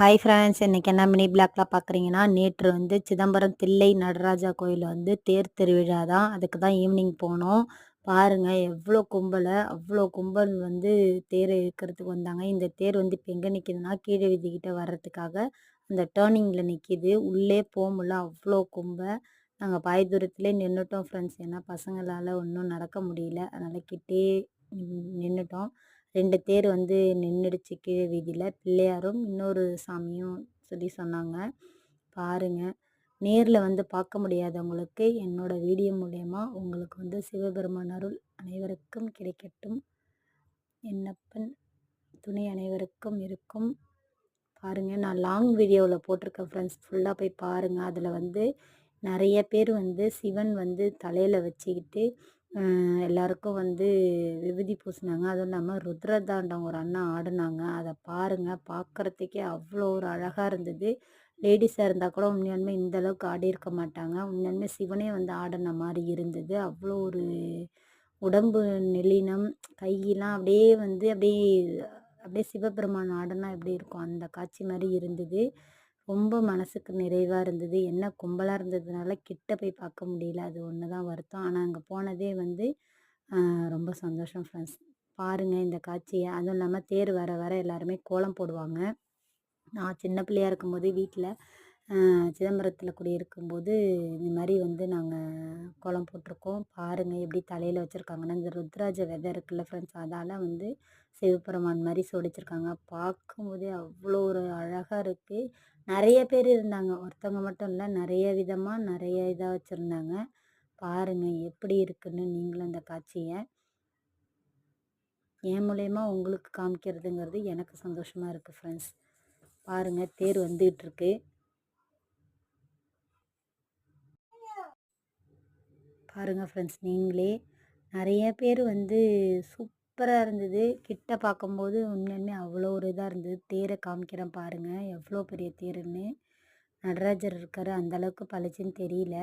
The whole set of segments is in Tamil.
ஹாய் ஃப்ரெண்ட்ஸ் இன்றைக்கி என்ன மினி பிளாக்ல பார்க்குறீங்கன்னா நேற்று வந்து சிதம்பரம் தில்லை நடராஜா கோயிலில் வந்து தேர் திருவிழா தான். அதுக்கு தான் ஈவினிங் போனோம். பாருங்கள் எவ்வளோ கும்பலை அவ்வளோ கும்பல் வந்து தேர் இழுக்கிறதுக்கு வந்தாங்க. இந்த தேர் வந்து இப்போ எங்கே நிற்கிதுன்னா கீழே விதிக்கிட்ட வர்றதுக்காக அந்த டேர்னிங்கில் நிற்கிது உள்ளே போக முடியல அவ்வளோ கும்பல் நாங்கள் பாய் தூரத்துலேயே நின்றுட்டோம் ஃப்ரெண்ட்ஸ் ஏன்னா பசங்களால் ஒன்றும் நடக்க முடியல. அதனால் கிட்டே நின்றுட்டோம் ரெண்டு தேர் வந்து நின்றுடுச்சு கீழே வீதியில். பிள்ளையாரும் இன்னொரு சாமியும் சொல்லி சொன்னாங்க. பாருங்கள் நேரில் வந்து பார்க்க முடியாதவங்களுக்கு என்னோடய வீடியோ மூலயமா உங்களுக்கு வந்து சிவபெருமான் அருள் அனைவருக்கும் கிடைக்கட்டும். என்னப்பன் துணை அனைவருக்கும் இருக்கும். பாருங்கள் நான் லாங் வீடியோவில் போட்டிருக்கேன் ஃப்ரெண்ட்ஸ் ஃபுல்லாக போய் பாருங்கள் அதில் வந்து நிறைய பேர் வந்து சிவன் வந்து தலையில் வச்சுக்கிட்டு எல்லாருக்கும் வந்து விபூதி பூசினாங்க. அதுவும் இல்லாமல் ருத்ரதாண்டம் ஒரு அண்ணா ஆடினாங்க. அதை பாருங்கள் பார்க்குறதுக்கே அவ்வளோ ஒரு அழகாக இருந்தது. லேடிஸாக இருந்தால் கூட உண்மையாலுமே இந்தளவுக்கு ஆடியிருக்க மாட்டாங்க. உண்மையாலுமே சிவனே வந்து ஆடின மாதிரி இருந்தது. அவ்வளோ ஒரு உடம்பு நெளினம் கையெல்லாம் அப்படியே வந்து அப்படியே அப்படியே சிவபெருமான் ஆடினா எப்படி இருக்கும்? அந்த காட்சி மாதிரி இருந்தது. ரொம்ப மனசுக்கு நிறைவாக இருந்தது. என்ன கும்பலாக இருந்ததுனால கிட்ட போய் பார்க்க முடியல. அது ஒன்று தான் வருத்தம். ஆனால் அங்கே போனதே வந்து ரொம்ப சந்தோஷம் ஃப்ரெண்ட்ஸ் பாருங்கள் இந்த காட்சியை. அதுவும் இல்லாமல் தேர் வர வர எல்லாருமே கோலம் போடுவாங்க. நான் சின்ன பிள்ளையாக இருக்கும்போது வீட்டில் சிதம்பரத்தில் குடியிருக்கும்போது இந்த மாதிரி வந்து நாங்கள் கோலம் போட்டிருக்கோம். பாருங்கள் எப்படி தலையில் வச்சுருக்காங்கன்னா. இந்த ருத்ராஜ விதை இருக்குல்ல ஃப்ரெண்ட்ஸ் அதால் வந்து சிவபெருமான் மாதிரி சோடிச்சிருக்காங்க. பார்க்கும்போதே அவ்வளோ ஒரு அழகாக இருக்குது நிறைய பேர் இருந்தாங்க. ஒருத்தவங்க மட்டும் இல்லை நிறைய விதமாக நிறைய இதாக வச்சுருந்தாங்க. பாருங்கள் எப்படி இருக்குன்னு நீங்களும் அந்த காட்சியை. என் மூலயமா உங்களுக்கு காமிக்கிறதுங்கிறது எனக்கு சந்தோஷமாக இருக்குது ஃப்ரெண்ட்ஸ் பாருங்கள் தேர் வந்துகிட்ருக்கு. பாருங்கள் ஃப்ரெண்ட்ஸ் நீங்களே. நிறைய பேர் வந்து சூப் சூப்பராக இருந்தது. கிட்ட பார்க்கும்போது உண்மையுமே அவ்வளோ ஒரு இதாக இருந்தது. தேரை காமிக்கிறேன் பாருங்கள் எவ்வளோ பெரிய தேருன்னு. நடராஜர் இருக்கார். அந்தளவுக்கு பளிச்சுன்னு தெரியல.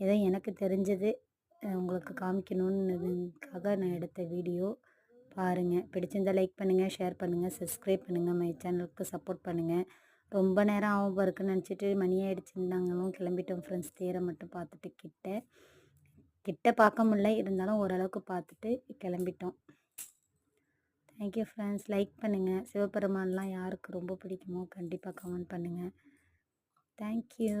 ஏதோ எனக்கு தெரிஞ்சது. உங்களுக்கு காமிக்கணுன்றதுக்காக நான் எடுத்த வீடியோ. பாருங்கள் பிடிச்சிருந்தால் லைக் பண்ணுங்கள் ஷேர் பண்ணுங்கள் சப்ஸ்கிரைப் பண்ணுங்கள் மை சேனலுக்கு சப்போர்ட் பண்ணுங்கள் ரொம்ப நேரம் ஆகும் இருக்குன்னு நினச்சிட்டு மணி ஆகிடுச்சின்னு கிளம்பிட்டோம் ஃப்ரெண்ட்ஸ். தேரை மட்டும் பார்த்துட்டு கிட்ட. கிட்ட பார்க்க முடியல. இருந்தாலும் ஓரளவுக்கு பார்த்துட்டு கிளம்பிட்டோம். தேங்க்யூ ஃப்ரெண்ட்ஸ் லைக் பண்ணுங்கள் சிவபெருமான்லாம் யாருக்கு ரொம்ப பிடிக்குமோ கண்டிப்பாக கமெண்ட் பண்ணுங்கள் தேங்க்யூ